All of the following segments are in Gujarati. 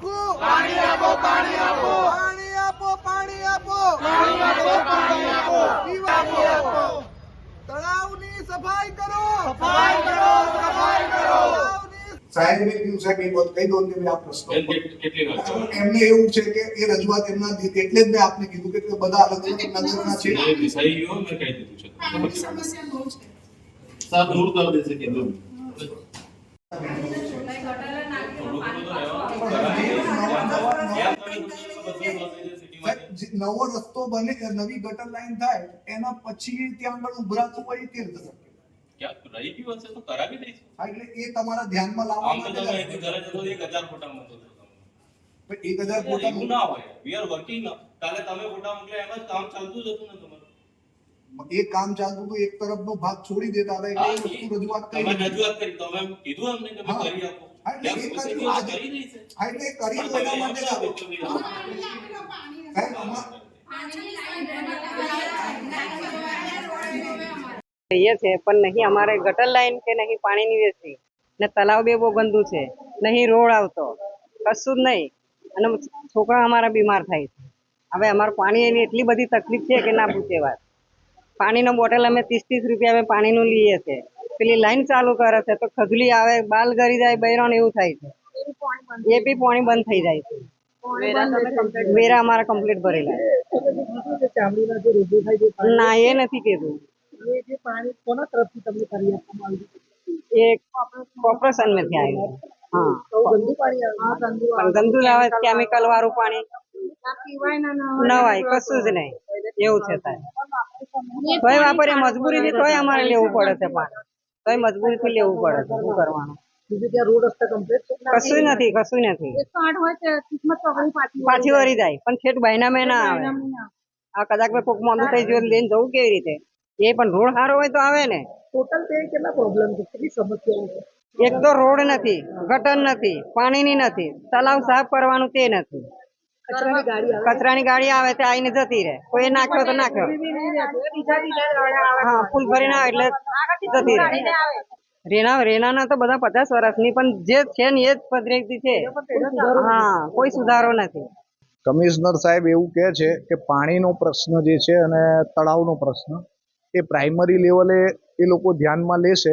પીવા માટે ચોખ્ખું પાણી આપો. પાણી આપો પાણી આપો. પાણી આપો પીવા આપો. તળાવની સફાઈ કરો. સફાઈ કરો સફાઈ કરો. સાહેબને કીધું સાહેબ એક વાત કહી દો કે આ પ્રશ્નો જવાનું? એમને એવું છે કે એ રજૂઆત એમના એટલે જ મેં આપને કીધું કે બધા અલગ અલગ નગરના છે. ગયો મેં કહી દીધું છે. સાહેબ દૂર કરી દેશે કીધું નવો રસ્તો બને નવી ગટર લાઈન થાય એના પછી ત્યાં આગળ ઉભરાતું હોય તે રહી ગયું હશે તો કરાવી દઈશું. હા, એટલે એ તમારા ધ્યાનમાં લાવવા માટે ઘરે જતો એક હજાર ફોટા મોકલો તમે. પણ એક હજાર ફોટા ના હોય. વી આર વર્કિંગ કાલે તમે ફોટા મોકલ્યા એમ જ કામ ચાલતું જ હતું ને તમારું. એ કામ ચાલતું હતું એક તરફનો ભાગ છોડી દેતા હતા એટલે વસ્તુ રજૂઆત કરી. તમે રજૂઆત કરી. તમે કીધું એમને કે કરી આપો. એટલે. કરી પણ એના માટે કહીએ છે પણ નહીં અમારે ગટર લાઈન કે નહીં પાણીની વેચી ને તલાવ બે બહુ ગંદુ છે. નહીં રોડ આવતો. કશું જ નહીં. અને છોકરા અમારા બીમાર થાય છે. હવે અમારે પાણીની એટલી બધી તકલીફ છે કે ના પૂછે વાત. પાણીનો બોટલ અમે ત્રીસ ત્રીસ રૂપિયા અમે પાણીનું લઈએ છીએ પેલી લાઈન ચાલુ કરે છે તો ખજલી આવે, બાલ ગરી જાય બૈરણ એવું થાય છે. એ બી પાણી બંધ થઈ જાય છે. વેરા અમારા કમ્પ્લીટ ભરેલા ના, એ નથી કીધું. આવ્યું. હા. કેમિકલ વાળું પાણી. નવાય, કશું જ નહીં. એવું છે તારે. તોય મજબૂરી મજબૂરીથી તોય અમારે લેવું પડે છે પાણી. તોય મજબૂરીથી લેવું પડે છે શું કરવાનું? કશું નથી કશું નથી. પાછી વળી જાય પણ છેટ બહેના ના આવે. આ કદાચ મેં કોક મોંધું થઈ ગયું લઈને જવું કેવી રીતે? એ પણ રોડ સારો હોય તો આવે ને. એક તો રોડ નથી ગટર નથી પાણીની નથી તલાવ સાફ કરવાનું તે નથી. કચરાની ગાડી આવે. તે આવીને જતી રહે. કોઈ નાખ્યો તો નાખ્યો હા ફૂલ ભરી ના એટલે જતી રહે. રેના રેનાના તો બધા પચાસ વર્ષની પણ જે છે ને એ જ પદ્ધતિ છે. હા કોઈ સુધારો નથી. કમિશનર સાહેબ એવું કહે છે કે પાણીનો પ્રશ્ન જે છે અને તળાવનો પ્રશ્ન એ પ્રાઇમરી લેવલે એ લોકો ધ્યાનમાં લેશે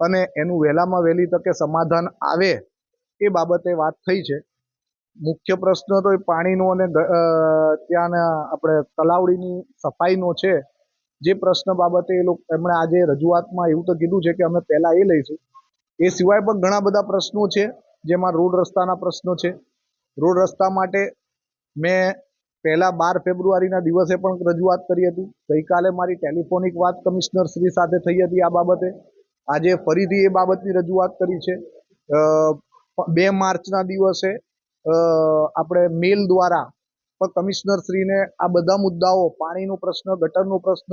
અને એનું વહેલામાં વહેલી તકે સમાધાન આવે એ બાબતે વાત થઈ છે. મુખ્ય પ્રશ્ન તો એ પાણીનો અને ત્યાંના આપણે તલાવડીની સફાઈનો છે. જે પ્રશ્ન બાબતે એ લોકો, એમણે આજે રજૂઆતમાં એવું તો કીધું છે કે અમે પહેલાં એ લઈશું. એ સિવાય પણ ઘણા બધા પ્રશ્નો છે, જેમાં રોડ રસ્તાના પ્રશ્નો છે. રોડ રસ્તા માટે મેં પહેલાં બાર ફેબ્રુઆરીના દિવસે પણ રજૂઆત કરી હતી. ગઈકાલે મારી ટેલિફોનિક વાત કમિશનર શ્રી સાથે થઈ હતી આ બાબતે. આજે ફરીથી એ બાબતની રજૂઆત કરી છે. બે માર્ચના દિવસે આપણે મેલ દ્વારા પણ કમિશનર શ્રીને આ બધા મુદ્દાઓ, પાણીનો પ્રશ્ન, ગટરનો પ્રશ્ન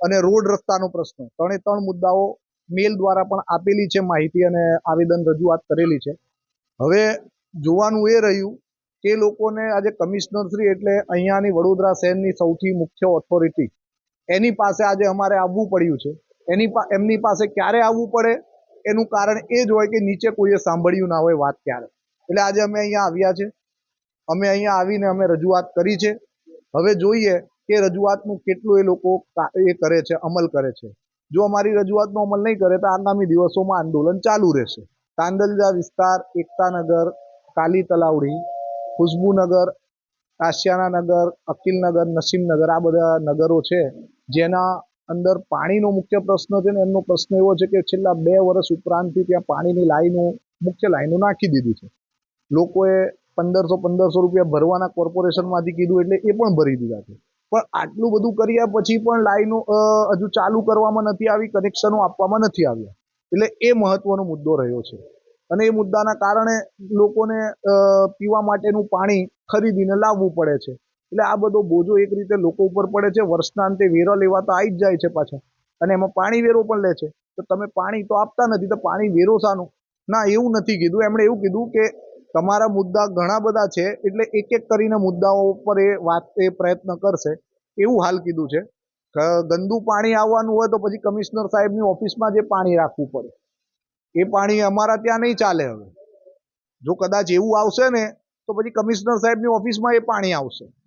અને રોડ રસ્તાનો પ્રશ્ન, ત્રણે ત્રણ મુદ્દાઓ મેલ દ્વારા પણ આપેલી છે માહિતી અને આવેદન રજૂઆત કરેલી છે. હવે જોવાનું એ રહ્યું કે લોકોને આજે કમિશનર શ્રી એટલે અહીંયાની વડોદરા શહેરની સૌથી મુખ્ય ઓથોરિટી એની પાસે આજે અમારે આવવું પડ્યું છે. એની એમની પાસે ક્યારે આવવું પડે? એનું કારણ એ જ હોય કે નીચે કોઈએ સાંભળ્યું ના હોય વાત ક્યારે. એટલે આજે અમે અહીંયા આવ્યા છે. અમે અહીંયા આવીને અમે રજૂઆત કરી છે. હવે જોઈએ કે રજૂઆતનું કેટલું એ લોકો એ કરે છે, અમલ કરે છે. જો અમારી રજૂઆતનો અમલ નહીં કરે તો આગામી દિવસોમાં આંદોલન ચાલુ રહેશે. તાંદલજા વિસ્તાર એકતાનગર કાલી તલાવડી ખુશ્બુનગર કાશિયાના નગર અકિલનગર નસીમનગર આ બધા નગરો છે. જેના અંદર પાણીનો મુખ્ય પ્રશ્ન છે ને, એમનો પ્રશ્ન એવો છે કે છેલ્લા બે વર્ષ ઉપરાંતથી ત્યાં પાણીની લાઈનો, મુખ્ય લાઈનો નાખી દીધી છે. લોકોએ પંદરસો પંદરસો રૂપિયા ભરવાના કોર્પોરેશનમાંથી કીધું એટલે એ પણ ભરી દીધા છે. પણ આટલું બધું કર્યા પછી પણ લાઈનો હજુ ચાલુ કરવામાં નથી આવી, કનેક્શનો આપવામાં નથી આવ્યા. એટલે એ મહત્વનો મુદ્દો રહ્યો છે. અને એ મુદ્દાના કારણે લોકોને પીવા માટેનું પાણી ખરીદીને લાવવું પડે છે. એટલે આ બધો બોજો એક રીતે લોકો ઉપર પડે છે. વર્ષના અંતે વેરો લેવા તો આવી જ જાય છે પાછા. અને એમાં પાણી વેરો પણ લે છે. તો તમે પાણી તો આપતા નથી. તો પાણી વેરો શાનું? ના, એવું નથી કીધું. એમણે એવું કીધું કે તમારા મુદ્દા ઘણા બધા છે, એટલે એક એક કરીને મુદ્દાઓ ઉપર એ વાત, એ પ્રયત્ન કરશે. એવું હાલ કીધું છે. ગંદુ પાણી આવવાનું હોય તો પછી કમિશનર સાહેબની ઓફિસમાં જે પાણી રાખવું પડે. એ પાણી અમારા ત્યાં નહીં ચાલે હવે. જો કદાચ એવું આવશે ને, તો પછી કમિશનર સાહેબની ઓફિસમાં એ પાણી આવશે.